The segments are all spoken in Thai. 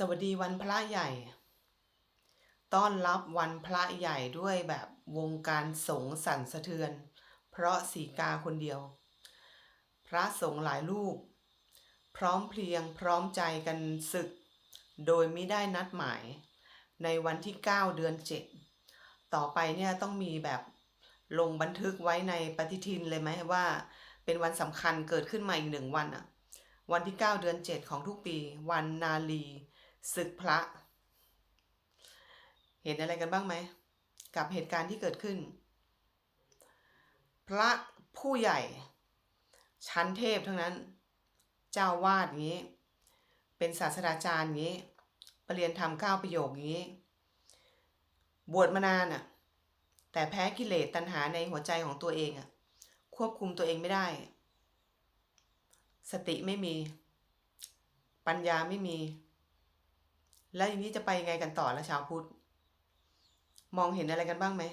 สวัสดีวันพระใหญ่ ต้อนรับวันพระใหญ่ด้วยแบบวงการสงสั่นสะเทือน เพราะสีกาคนเดียว พระสงฆ์หลายรูป พร้อมเพรียงพร้อมใจกันศึก โดยไม่ได้นัดหมาย ในวันที่ 9 เดือน 7 ต่อไปเนี่ยต้องมีแบบลงบันทึกไว้ในปฏิทินเลยไหมว่า เป็นวันสำคัญเกิดขึ้นมาอีกหนึ่งวันอะวันที่ 9 เดือน 7 ของทุกปี วันนาลี ศึกพระ เห็นอะไรกันบ้างไหม กับเหตุการณ์ที่เกิดขึ้น พระผู้ใหญ่ ชั้นเทพทั้งนั้น เจ้าวาดงนี้ เป็นศาสตราจารย์งนี้ปรเรียนทำเก้าประโยคงนี้ บวชมานานอะ แต่แพ้กิเลสตัณหาในหัวใจของตัวเองอะ ควบคุมตัวเองไม่ได้ สติไม่มี ปัญญาไม่มี แล้วอย่างนี้จะไปยังไงกันต่อละชาวพุทธ มองเห็นอะไรกันบ้างไหม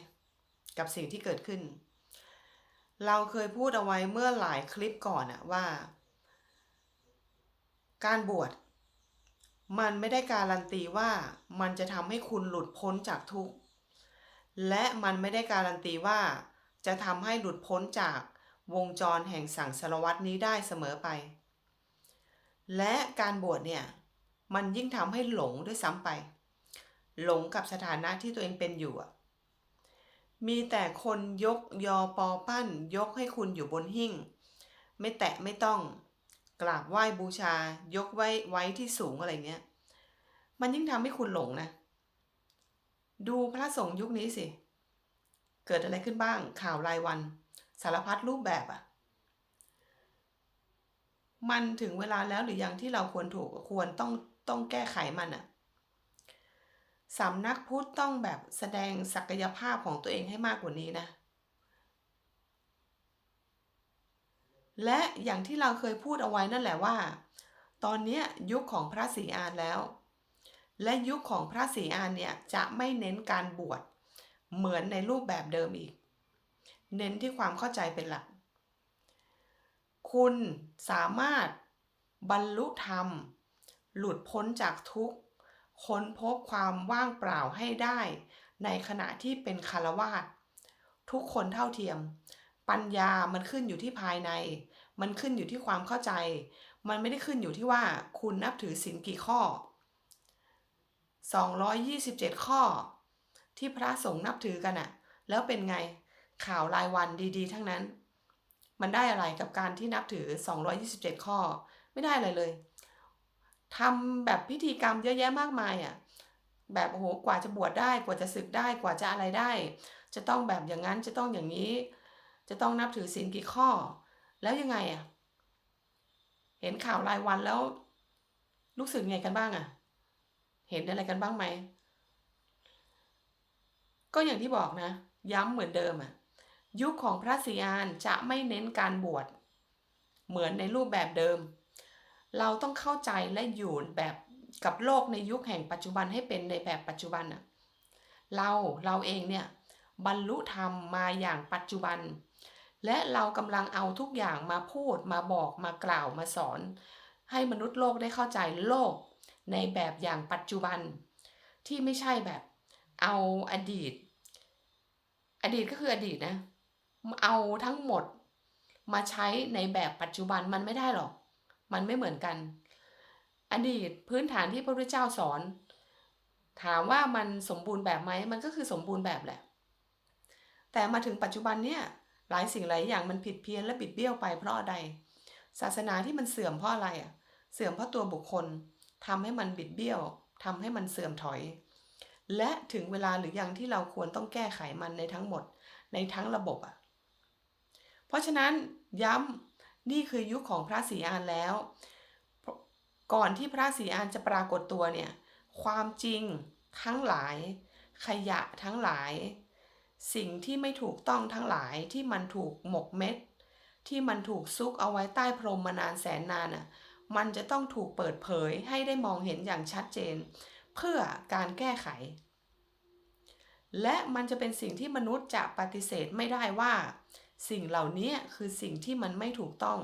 กับสิ่งที่เกิดขึ้น เราเคยพูดเอาไว้เมื่อหลายคลิปก่อนอะว่า การบวชมันไม่ได้การันตีว่ามันจะทำให้คุณหลุดพ้นจากทุกข์และมันไม่ได้การันตีว่า จะทำให้หลุดพ้นจากวงจรแห่งสังสารวัตนี้ได้เสมอไป และการบวชเนี่ย มันยิ่งทำให้หลงด้วยซ้ำไป หลงกับสถานะที่ตัวเองเป็นอยู่อะมีแต่คนยกยอปอปั้น ยกให้คุณอยู่บนหิ้งไม่แตะไม่ต้อง กราบไหว้บูชา ยกไว้ไว้ที่สูงอะไรเงี้ย มันยิ่งทำให้คุณหลงนะ ดูพระสงฆ์ยุคนี้สิ เกิดอะไรขึ้นบ้างข่าวรายวัน สารพัดรูปแบบอะมันถึงเวลาแล้วหรือยังที่เราควรถูกควรต้อง ต้องแก้ไขมันอะสำนักพุทธต้องแบบแสดงศักยภาพของตัวเองให้มากกว่านี้นะ และอย่างที่เราเคยพูดเอาไว้นั่นแหละว่า ตอนนี้ยุคของพระศรีอานแล้ว และยุคของพระศรีอานเนี่ยจะไม่เน้นการบวชเหมือนในรูปแบบเดิมอีก เน้นที่ความเข้าใจเป็นหลัก คุณสามารถบรรลุธรรม หลุดพ้นจากทุกข์ ค้นพบความว่างเปล่าให้ได้ ในขณะที่เป็นคารวาสทุกคนเท่าเทียม ปัญญามันขึ้นอยู่ที่ภายใน มันขึ้นอยู่ที่ความเข้าใจ มันไม่ได้ขึ้นอยู่ที่ว่าคุณนับถือศีลกี่ข้อ 227 ข้อ ที่พระสงฆ์นับถือกันอะแล้วเป็นไงข่าวรายวันดีๆ ทั้งนั้น มันได้อะไรกับการที่นับถือ 227 ข้อ ไม่ได้อะไรเลย ทำแบบพิธีกรรมเยอะแยะมากมายอะ่ะแบบโอ้โหกว่าจะบวชได้กว่าจะศึกได้กว่าจะอะไรได้ จะต้องแบบอย่างนั้นจะต้องอย่างนี้ จะต้องนับถือศีลกี่ข้อ แล้วยังไงอะ่ะ เห็นข่าวรายวันแล้ว รู้สึกไงกันบ้างอะ่ะ เห็นอะไรกันบ้างไหมก็อย่างที่บอกนะ ย้ำเหมือนเดิมอะ่ะยุคของพระศรีอานจะไม่เน้นการบวชเหมือนในรูปแบบเดิม เราต้องเข้าใจและอยู่แบบกับโลกในยุคแห่งปัจจุบันให้เป็นในแบบปัจจุบันอะเราเราเองเนี่ยบรรลุธรรมมาอย่างปัจจุบัน และเรากำลังเอาทุกอย่างมาพูดมาบอกมากล่าวมาสอน ให้มนุษย์โลกได้เข้าใจโลกในแบบอย่างปัจจุบัน ที่ไม่ใช่แบบเอาอดีต อดีตก็คืออดีตนะ เอาทั้งหมดมาใช้ในแบบปัจจุบันมันไม่ได้หรอก มันไม่เหมือนกัน อดีตพื้นฐานที่พระพุทธเจ้าสอน ถามว่ามันสมบูรณ์แบบไหมมันก็คือสมบูรณ์แบบแหละ แต่มาถึงปัจจุบันเนี่ยหลายสิ่งหลายอย่างมันผิดเพี้ยนและบิดเบี้ยวไปเพราะอะไรศาสนาที่มันเสื่อมเพราะอะไรอะเสื่อมเพราะตัวบุคคลทำให้มันบิดเบี้ยวทำให้มันเสื่อมถอย และถึงเวลาหรือยังที่เราควรต้องแก้ไขมันในทั้งหมดในทั้งระบบอะเพราะฉะนั้นย้ำ นี่คือยุคของพระศรีอานแล้ว ก่อนที่พระศรีอานจะปรากฏตัวเนี่ย ความจริงทั้งหลาย ขยะทั้งหลาย สิ่งที่ไม่ถูกต้องทั้งหลายที่มันถูกหมกเม็ด ที่มันถูกซุกเอาไว้ใต้พรมมานานแสนนานอะ มันจะต้องถูกเปิดเผยให้ได้มองเห็นอย่างชัดเจน เพื่อการแก้ไข และมันจะเป็นสิ่งที่มนุษย์จะปฏิเสธไม่ได้ว่า สิ่งเหล่านี้คือสิ่งที่มันไม่ถูกต้อง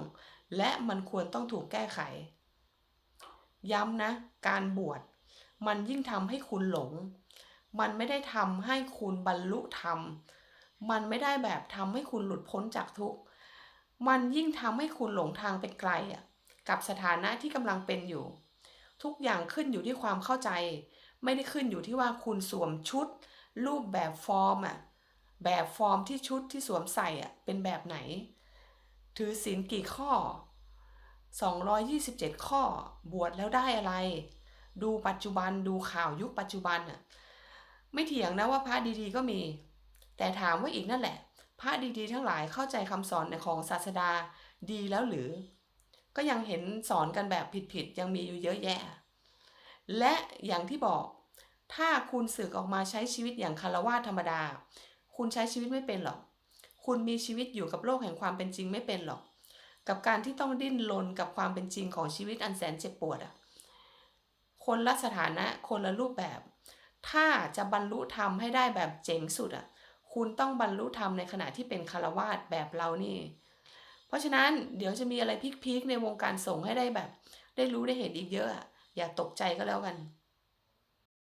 และมันควรต้องถูกแก้ไข ย้ำนะ การบวชมันยิ่งทำให้คุณหลง มันไม่ได้ทำให้คุณบรรลุธรรม มันไม่ได้แบบทำให้คุณหลุดพ้นจากทุกข์ มันยิ่งทำให้คุณหลงทางไปไกลอะกับสถานะที่กำลังเป็นอยู่ ทุกอย่างขึ้นอยู่ที่ความเข้าใจ ไม่ได้ขึ้นอยู่ที่ว่าคุณสวมชุด รูปแบบฟอร์มอะ แบบฟอร์มที่ชุดที่สวมใส่อะเป็นแบบไหน ถือศีลกี่ข้อ 227 ข้อบวชแล้วได้อะไร ดูปัจจุบันดูข่าวยุคปัจจุบันอะไม่เถียงนะว่าพระดีๆก็มี แต่ถามว่าอีกนั่นแหละ พระดีๆ ทั้งหลายเข้าใจคำสอนของศาสดาดีแล้วหรือ ก็ยังเห็นสอนกันแบบผิดๆ ยังมีอยู่เยอะแยะ และอย่างที่บอก ถ้าคุณสึกออกมาใช้ชีวิตอย่างคารวะธรรมดา คุณใช้ชีวิตไม่เป็นหรอก คุณมีชีวิตอยู่กับโลกแห่งความเป็นจริงไม่เป็นหรอก กับการที่ต้องดิ้นรนกับความเป็นจริงของชีวิตอันแสนเจ็บปวดอะคนละสถานะคนละรูปแบบ ถ้าจะบรรลุธรรมให้ได้แบบเจ๋งสุดอะคุณต้องบรรลุธรรมในขณะที่เป็นคารวาสแบบเรานี่ เพราะฉะนั้นเดี๋ยวจะมีอะไรพีคๆในวงการส่งให้ได้แบบ ได้รู้ได้เห็นอีกเยอะ อย่าตกใจก็แล้วกัน